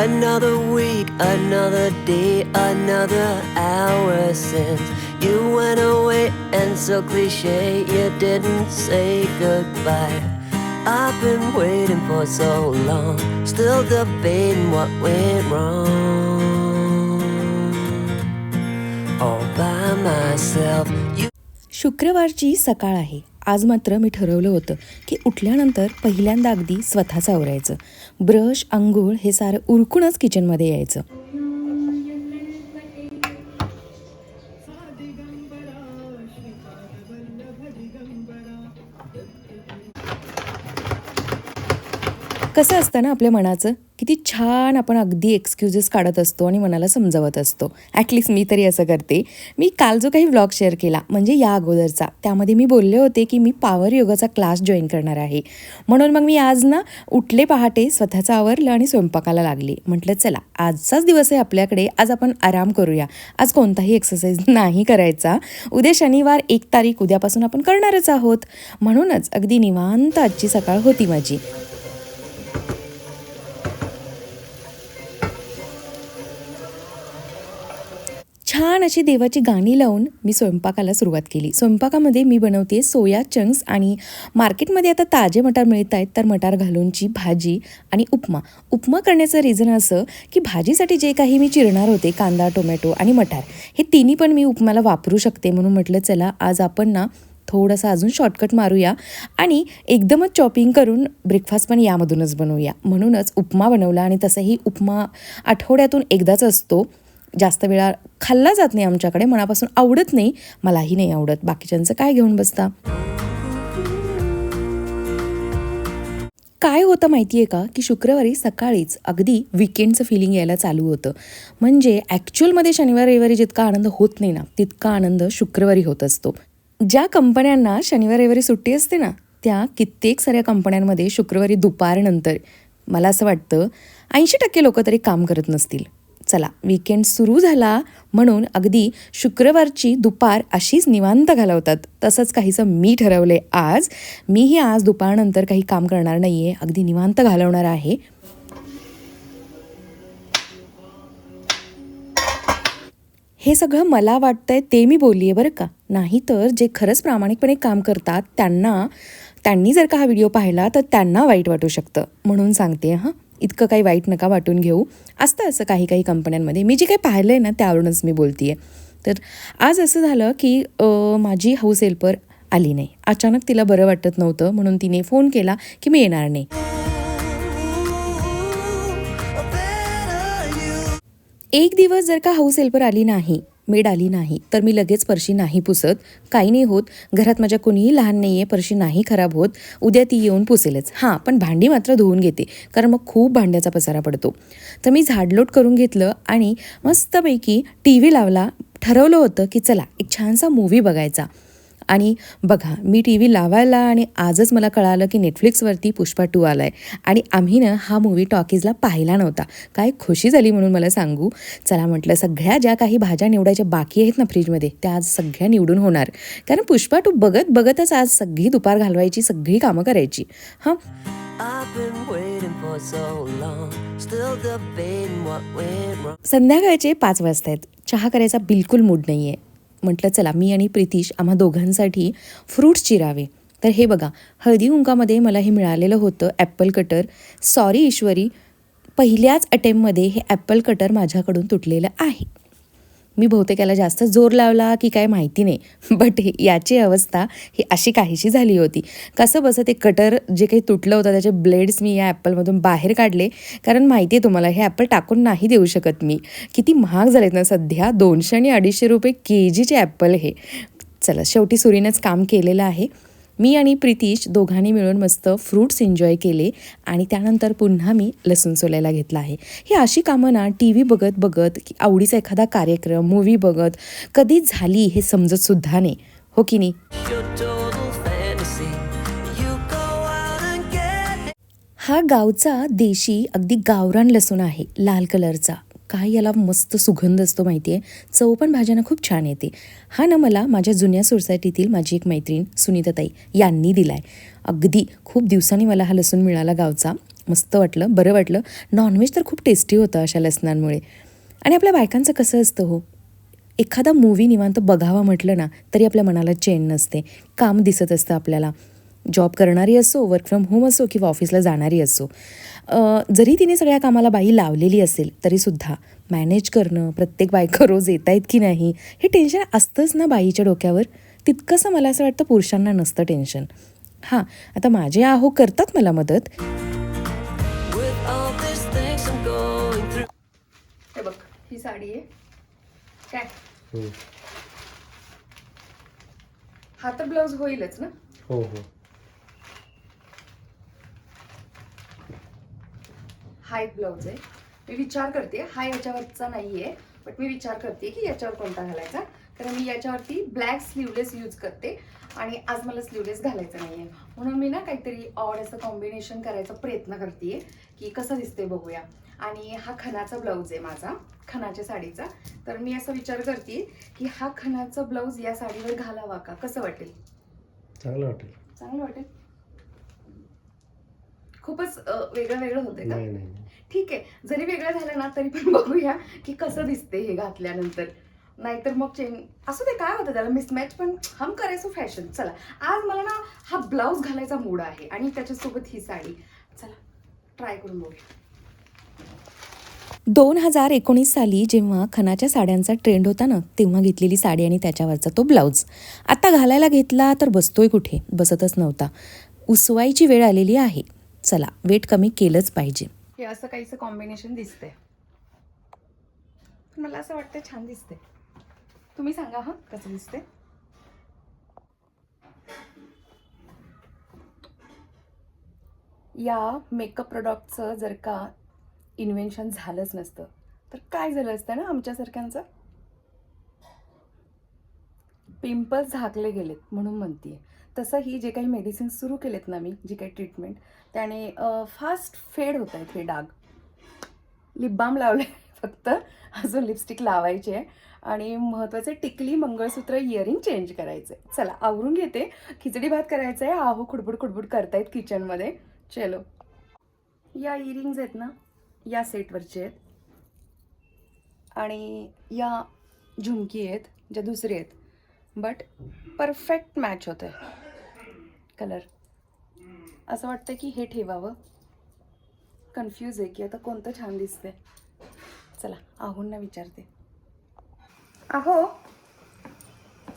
Another week, another day, another hour since you went away, and so cliche, you didn't say goodbye. I've been waiting for so long, still debating what went wrong. All by myself, you. शुक्रवारची सकाळ आहे आज मात्र मी ठरवलं होतं की उठल्यानंतर पहिल्यांदा अगदी स्वतःच आवरायचं. ब्रश अंघोळ हे सारं उरकूनच किचनमध्ये यायचं. कसं असतं ना आपल्या मनाचं? किती छान आपण अगदी एक्सक्युजेस काढत असतो आणि मनाला समजावत असतो. ॲटलिस्ट मी तरी असं करते. मी काल जो काही व्लॉग शेअर केला म्हणजे या अगोदरचा त्यामध्ये मी बोलले होते की मी पावर योगाचा क्लास जॉईन करणार आहे. म्हणून मग मी आज ना उठले पहाटे स्वतःचं आवरलं आणि स्वयंपाकाला लागले. म्हटलं चला आजचाच दिवस आहे आपल्याकडे. आज आपण आराम करूया. आज कोणताही एक्सरसाइज नाही करायचा. उद्या शनिवार एक तारीख उद्यापासून आपण करणारच आहोत. म्हणूनच अगदी निवांत आजची सकाळ होती माझी. छान अशी देवाची गाणी लावून मी स्वयंपाकाला सुरुवात केली. स्वयंपाकामध्ये मी बनवते सोया चंक्स आणि मार्केटमध्ये आता ताजे मटार मिळत आहेत तर मटार घालूनची भाजी आणि उपमा. उपमा करण्याचं रिझन असं की भाजीसाठी जे काही मी चिरणार होते कांदा टोमॅटो आणि मटार हे तिन्ही पण मी उपमाला वापरू शकते म्हणून म्हटलं चला आज आपण ना थोडंसं अजून शॉर्टकट मारूया आणि एकदमच चॉपिंग करून ब्रेकफास्ट पण यामधूनच बनवूया. म्हणूनच उपमा बनवला आणि तसंही उपमा आठवड्यातून एकदाच असतो. जास्त वेळा खाल्ला जात नाही आमच्याकडे मनापासून आवडत नाही. मलाही नाही आवडत. बाकीच्यांचं काय घेऊन बसता? काय होतं माहिती आहे का? की शुक्रवारी सकाळीच अगदी विकेंडचं फिलिंग यायला चालू होतं. म्हणजे ॲक्च्युअलमध्ये शनिवार रविवारी जितका आनंद होत नाही ना तितका आनंद शुक्रवारी होत असतो. ज्या कंपन्यांना शनिवार रविवारी सुट्टी असते ना त्या कित्येक साऱ्या कंपन्यांमध्ये शुक्रवारी दुपारनंतर. मला असं वाटतं ऐंशी टक्के लोक तरी काम करत नसतील. चला विकेंड सुरू झाला म्हणून अगदी शुक्रवारची दुपार अशीच निवांत घालवतात. तसंच काहीसं मी ठरवले आज. मीही आज दुपारनंतर काही काम करणार नाही आहे अगदी निवांत घालवणार आहे. हे सगळं मला वाटतंय ते मी बोलली आहे बरं का. नाहीतर जे खरंच प्रामाणिकपणे काम करतात त्यांना त्यांनी जर का हा व्हिडिओ पाहिला तर त्यांना वाईट वाटू शकतं. म्हणून सांगते हां. इतकं काही वाईट नका वाटून घेऊ. असतं असं काही काही कंपन्यांमध्ये. मी जे काही पाहिलं आहे ना त्यावरूनच मी बोलते आहे तर आज असं झालं की माझी हाऊस हेल्पर आली नाही. अचानक तिला बरं वाटत नव्हतं म्हणून तिने फोन केला की मी येणार नाही. एक दिवस जर का हाऊस हेल्पर आली नाही मेड आली नाही तर मी लगेच परशी नाही पुसत. काही नाही होत. घरात माझ्या कोणीही लहान नाही आहे परशी नाही खराब होत. उद्या ती येऊन पुसेलच. हां पण भांडी मात्र धुवून घेते कारण मग खूप भांड्याचा पसारा पडतो. तर मी झाडलोट करून घेतलं आणि मस्तपैकी टी व्ही लावला. ठरवलं होतं की चला एक छानसा मूव्ही बघायचा. आणि बघा मी टी व्ही लावायला आणि आजच मला कळालं की नेटफ्लिक्सवरती पुष्पा टू आला आहे आणि आम्ही ना हा मूवी टॉकीजला पाहिला नव्हता. काय खुशी झाली म्हणून मला सांगू. चला म्हटलं सगळ्या ज्या काही भाज्या निवडायच्या बाकी आहेत ना फ्रीजमध्ये त्या आज सगळ्या निवडून होणार. कारण पुष्पा टू बघत बघतच आज सगळी दुपार घालवायची सगळी कामं करायची. हां. संध्याकाळचे पाच वाजता आहेत चहा करायचा बिलकुल मूड नाही आहे म्हटलं चला मी आणि प्रितीश आम्हा दोघांसाठी फ्रूट्स चिरावे. तर हे बघा हळदी कुंकामध्ये मला हे मिळालेलं होतं ॲपल कटर सॉरी ईश्वरी पहिल्याच अटेम्पमध्ये हे ॲपल कटर माझ्याकडून तुटलेलं आहे. मी बहुतेक याला जास्त जोर लावला की काय माहिती नाही. बट हे याची अवस्था ही अशी काहीशी झाली होती. कसं बसं ते कटर जे काही तुटलं होतं त्याचे ब्लेड्स मी या ॲपलमधून बाहेर काढले. कारण माहिती आहे तुम्हाला हे ॲपल टाकून नाही देऊ शकत मी. किती महाग झालेत ना सध्या दोनशे आणि अडीचशे रुपये के जीचे ॲपल हे. चला शेवटी सुरीनंच काम केलेलं आहे. मी आणि प्रितीश दोघांनी मिळून मस्त फ्रूट्स एन्जॉय केले आणि त्यानंतर पुन्हा मी लसूण सोलायला घेतला आहे. ही अशी कामं ना टी व्ही बघत बघत की आवडीचा एखादा कार्यक्रम मूवी बघत कधी झाली हे समजत सुद्धा नाही. हो की नाही? हा गावचा देशी अगदी गावरान लसूण आहे लाल कलरचा. काय याला मस्त सुगंध असतो माहिती आहे चव पण भाज्यांना खूप छान येते. हा ना मला माझ्या जुन्या सोसायटीतील माझी एक मैत्रीण सुनीताताई यांनी दिला आहे अगदी खूप दिवसांनी मला हा लसूण मिळाला गावचा. मस्त वाटलं बरं वाटलं. नॉनव्हेज तर खूप टेस्टी होतं अशा लसणांमुळे. आणि आपल्या बायकांचं कसं असतं हो? एखादा मूवी निवांत बघावा म्हटलं ना तरी आपल्या मनाला चेन नसते. काम दिसत असतं आपल्याला. जॉब करणारी असो वर्क फ्रॉम होम असो किंवा ऑफिसला जाणारी असो अं, जरी तिने सगळ्या कामाला बाई लावलेली असेल तरीसुद्धा मॅनेज करणं प्रत्येक बायका रोज येत आहेत की नाही हे टेन्शन असतंच ना बाईच्या डोक्यावर. तितकंसं मला असं वाटतं पुरुषांना नसतं टेन्शन हां आता माझे आहो करतात मला मदत. हे बघ ही साडी आहे. काय? हो. हा तर ब्लाऊज होईलच ना? हो हो. हा एक ब्लाऊज आहे. मी विचार करते हा याच्यावरचा नाही आहे बट मी विचार करते की याच्यावर कोणता घालायचा? कारण मी याच्यावरती ब्लॅक स्लीवलेस यूज करते आणि आज मला स्लीवलेस घालायचं नाही आहे म्हणून मी ना काहीतरी ऑड असं कॉम्बिनेशन करायचा प्रयत्न करते की कसं दिसते बघूया. आणि हा खणाचा ब्लाऊज आहे माझा खणाच्या साडीचा. तर मी असं विचार करते की हा खणाचा ब्लाऊज या साडीवर घालावा का? कसं वाटेल? चांगलं वाटेल. चांगलं वाटेल? खूपच वेगळं वेगळं होते का. ठीक आहे जरी वेगळं झालं ना तरी पण बघूया की कसं दिसते हे घातल्यानंतर. नाहीतर मग चेन असं ते काय होतं त्याला मिसमॅच पण हम करायचो फॅशन चला आज मला ना हा ब्लाऊज घालायचा मूड आहे आणि त्याच्यासोबत ही साडी. चला ट्राय करून बघूया. दोन हजार एकोणीस साली जेव्हा खनाच्या साड्यांचा ट्रेंड होता ना तेव्हा घेतलेली साडी आणि त्याच्यावरचा तो ब्लाऊज आता घालायला घेतला तर बसतोय कुठे? बसतच नव्हता. उसवायची वेळ आलेली आहे. चला वेट कमी केलंच पाहिजे. हे असं काहीसं कॉम्बिनेशन दिसतंय. पण मला असं वाटतं छान दिसते तुम्ही सांगा हा कसं दिसते या मेकअप प्रोडक्टचं जर का इन्व्हेन्शन झालंच नसतं तर काय झालं असतं ना आमच्यासारख्यांचं? पिंपल्स झाकले गेलेत म्हणून म्हणते तसं ही जे काही मेडिसिन सुरू केलेत ना मी जी काही ट्रीटमेंट त्याने फास्ट फेड होत आहेत हे डाग. लिप बाम लावले फक्त. अजून लिपस्टिक लावायची आहे. आणि महत्त्वाचे टिकली मंगळसूत्र इयरिंग चेंज करायचे चला आवरून घेते. खिचडी भात करायचं आहे आहो खुडबुड खुडबुड करतायत किचनमध्ये चलो. या इयरिंग्ज आहेत ना या सेटवरचे आहेत. आणि या झुमकी आहेत ज्या दुसरी आहेत. बट परफेक्ट मॅच होतं आहे कलर असं वाटतं की हे ठेवावं. कन्फ्यूज आहे की आता कोणतं छान दिसतंय. चला आहोंना विचारते. आहो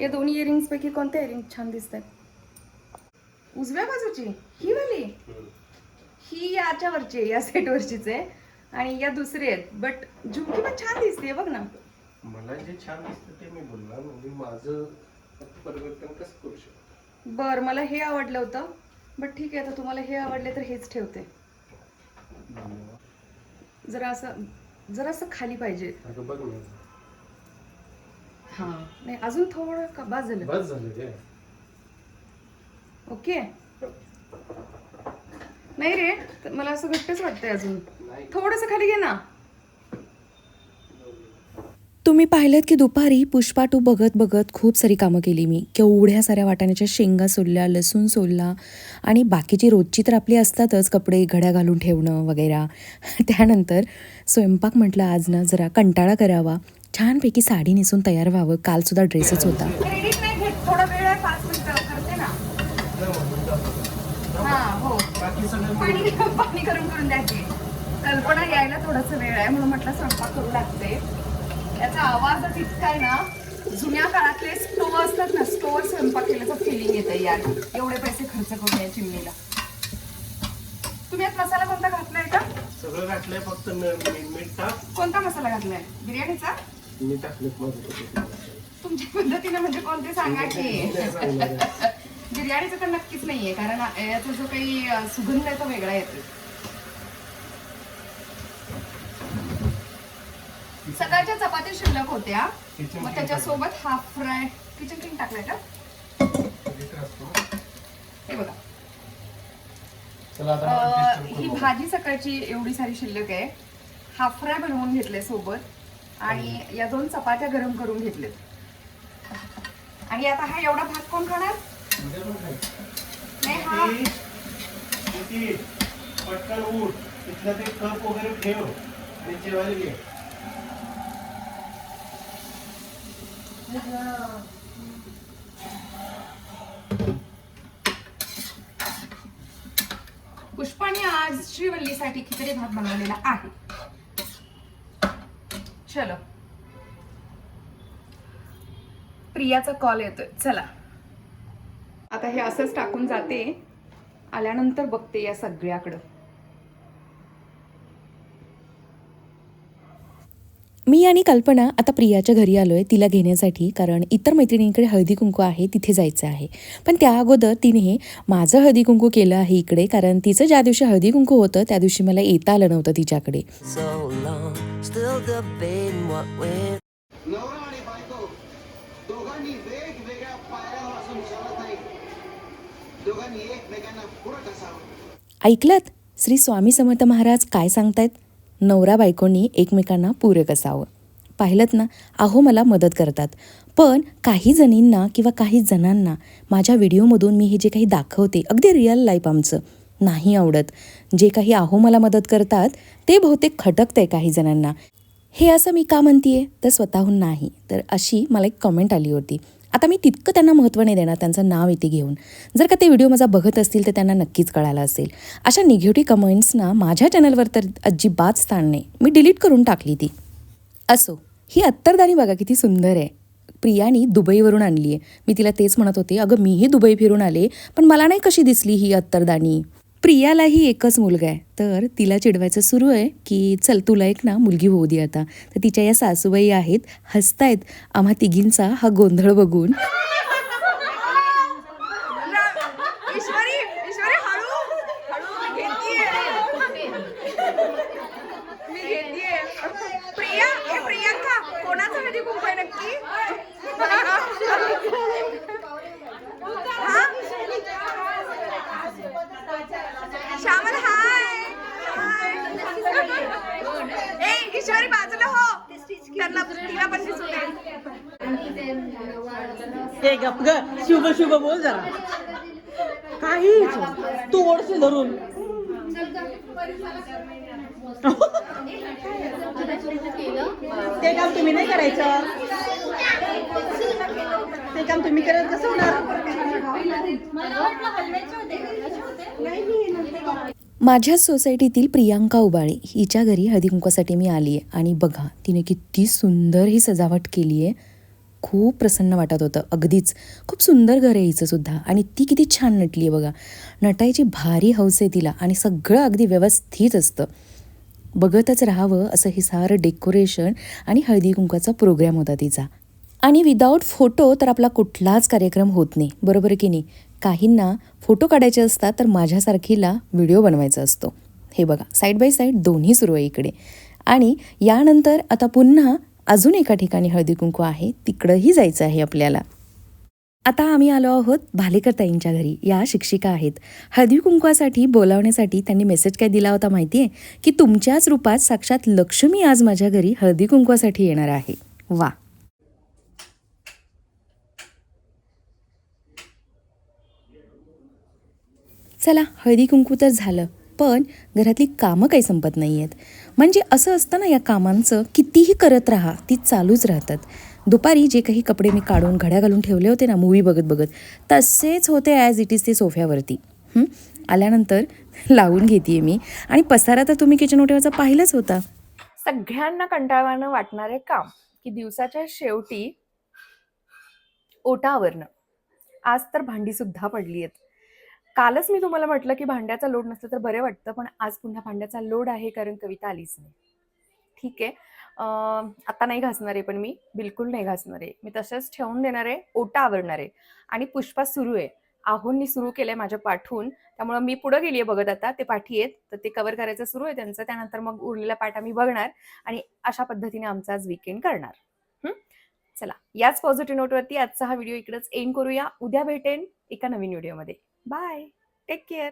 या दोन्ही इयरिंग्सपैकी कोणते इयरिंग छान दिसतंय? उजव्या बाजूची ही वाली? ही याच्यावरची आहे, या सेटवरचीच आहे. आणि या दुसरी आहेत. बट झुमकी पण छान दिसते बघ ना. मला जे छान दिसतं ते मी बोलणार म्हणजे माझं परिवर्तन कसं करू शकतो? बर मला हे आवडलं होतं. बट ठीक आहे आता तुम्हाला हे आवडले तर हेच ठेवते. जरा असं जरा असं खाली पाहिजे. अगं बघ ना. हां नाही अजून थोडं का बस झालं. बस झालं ते ओके. नाही रे तर मला असं घट्टच वाटतंय अजून. नाही. थोडंसं खाली घे ना. तुम्ही पाहिलं की दुपारी पुष्पा टू बघत बघत खूप सारी कामं केली मी. केवढ्या साऱ्या वाटाण्याच्या शेंगा सोलल्या लसूण सोलला आणि बाकीची रोजची तर आपली असतातच कपडे घड्या घालून ठेवणं वगैरे. त्यानंतर स्वयंपाक म्हटलं आज ना जरा कंटाळा करावा. छानपैकी साडी नेसून तयार व्हावं. कालसुद्धा ड्रेसच होता. कल्पना यायला थोडासा वेळ आहे म्हणून म्हटलं स्वयंपाक करू लागते. याचा आवाजच इतका आहे ना जुन्या काळातले स्टोव असतात ना स्टोवर स्वयंपाक केल्याचं फिलिंग येतं यार. एवढे पैसे खर्च करून या चिमणीला. तुम्ही यात मसाला कोणता घातलाय का? सगळं घातलंय फक्त मी- मीठ टाक. कोणता मसाला घातलाय? बिर्याणीचा? मी टाकलं तुमच्या पद्धतीने म्हणजे कोणते सांगा की. आहे. बिर्याणीचं तर नक्कीच नाहीये कारण याचा जो काही अ, सुगंध आहे तो वेगळा येतो सकाळच्या चपात्या शिल्लक होत्या. मग त्याच्यासोबत हाफ फ्राय किचन किंग टाकलाय का. हे बघा. अ, ही. भाजी सकाळची एवढी सारी शिल्लक आहे. हाफ फ्राय बनवून घेतले सोबत. आणि या दोन चपात्या गरम करून घेतलेत आणि आता हा एवढा भात कोण खाणार? नाही हा. पटकन उठ. तिथलं ते कप वगैरे ठेव. आणि जेवायला घे. पुष्पाने आज श्रीवल्लीसाठी खिचडी भात बनवलेला आहे. चलो. प्रियाचा कॉल येतोय. चला. आता हे असंच टाकून जाते. आल्यानंतर बघते या सगळ्याकडं. मी आणि कल्पना आता प्रियाच्या घरी आलो आहे तिला घेण्यासाठी कारण इतर मैत्रिणींकडे हळदी कुंकू आहे तिथे जायचं आहे. पण त्या अगोदर तिने माझं हळदी कुंकू केलं आहे इकडे कारण तिचं ज्या दिवशी हळदी कुंकू होतं त्या दिवशी मला येता आलं नव्हतं तिच्याकडे. ऐकलत? श्री स्वामी समर्थ महाराज काय सांगतायत? नवरा बायकोनी एकमेकांना पूरक असावं पाहिलं ना अहो मला मदत करतात. पण काही जणींना किंवा काही जणांना माझ्या व्हिडिओमधून मी हे जे काही दाखवते अगदी रिअल लाईफ आमचं नाही आवडत. जे काही आहो मला मदत करतात ते बहुतेक खटकतंय काही जणांना. हे असं मी का म्हणतीये? तर स्वतःहून नाही. तर अशी मला एक कमेंट आली होती. आता मी तितकं त्यांना महत्त्व नाही देणार त्यांचं नाव इथे घेऊन. जर का ते व्हिडिओ माझा बघत असतील तर त्यांना नक्कीच कळायला असेल. अशा निगेटिव्ह कमेंट्सना माझ्या चॅनलवर तर अजिबात स्थान नाही. मी डिलीट करून टाकली ती. असो ही अत्तरदाणी बघा किती सुंदर आहे. प्रियानी दुबईवरून आणली आहे मी तिला तेच म्हणत होते अगं मीही दुबई फिरून आले पण मला नाही कशी दिसली ही अत्तरदाणी? प्रियालाही एकच मुलगा आहे. तर तिला चिडवायचं सुरू आहे की चल तुला एक ना मुलगी होऊ दे आता. तर तिच्या या सासूबाई आहेत हसतायत आम्हा तिघींचा हा गोंधळ बघून ईश्वरी ईश्वरी हळू हळू मी घेतीये मी घेतीये प्रिया हे प्रियांका कोणाचं हळदी कुंकू आहे नक्की हा? श्यामल हाय हाय. ए ईश्वरी बाजूला हो त्यांना तिला पण दिसू दे ते गप ग शुभ शुभ बोल जरा. काहीच तू ओढशील धरून. ते काम तुम्ही नाही करायचं. ते काम तुम्ही करत कसं होणार? माझ्याच सोसायटीतील प्रियांका उबाळे हिच्या घरी हळदी कुंकवासाठी मी आली आहे आणि बघा तिने किती सुंदर ही सजावट केली आहे खूप प्रसन्न वाटत होतं. अगदीच. खूप सुंदर घर आहे हिचं सुद्धा. आणि ती किती छान नटली आहे बघा. नटायची भारी हौस आहे तिला आणि सगळं अगदी व्यवस्थित असतं. बघतच राहावं असं हे सारं डेकोरेशन आणि हळदी कुंकवाचा प्रोग्राम होता तिचा. आणि विदाऊट फोटो तर आपला कुठलाच कार्यक्रम होत नाही. बरोबर की नाही? काहींना फोटो काढायचे असतात तर माझ्यासारखीला व्हिडिओ बनवायचा असतो. हे बघा साईड बाय साईड दोन्ही सुरू आहे इकडे. आणि यानंतर आता पुन्हा अजून एका ठिकाणी हळदी कुंकू आहे तिकडंही जायचं आहे आपल्याला. आता आम्ही आलो आहोत भालेकर ताईंच्या घरी. या शिक्षिका आहेत. हळदी कुंकवासाठी बोलावण्यासाठी त्यांनी मेसेज काय दिला होता माहिती आहे की तुमच्याच रूपात साक्षात लक्ष्मी आज माझ्या घरी हळदी कुंकवासाठी येणार आहे. वा. चला हळदी कुंकू तर झालं. पण घरातली कामं काही संपत नाही आहेत म्हणजे असं असतं ना या कामांचं कितीही करत राहा ती चालूच राहतात. दुपारी जे काही कपडे मी काढून घड्या घालून ठेवले होते ना मूवी बघत बघत तसेच होते ॲज इट इज ते सोफ्यावरती. आल्यानंतर लावून घेते मी. आणि पसारा तर तुम्ही किचन ओट्यावरचा पाहिलंच होता. सगळ्यांना कंटाळवानं वाटणारे काम की दिवसाच्या शेवटी ओटावरनं. आज तर भांडी सुद्धा पडली आहेत कालच मी तुम्हाला म्हटलं की भांड्याचा लोड नसलं तर बरे वाटतं पण आज पुन्हा भांड्याचा लोड आहे कारण कविता आलीच नाही. ठीक आहे. आता नाही घासणार आहे पण मी बिलकुल नाही घासणार आहे. मी तसंच ठेवून देणार आहे ओटा आवरणार आहे. आणि पुष्पा सुरू आहे. आहोंनी सुरू केलंय माझ्या पाठून त्यामुळं मी पुढे गेली आहे बघत आता. ते पाठी आहेत. तर ते कव्हर करायचं सुरू आहे त्यांचं. त्यानंतर मग उरलेला पाठ आम्ही बघणार आणि अशा पद्धतीने आमचा आज वीकेंड करणार. चला याच पॉझिटिव्ह नोटवरती आजचा हा व्हिडिओ इकडेच एंड करूया. उद्या भेटेन एका नवीन व्हिडिओमध्ये बाय टेक केअर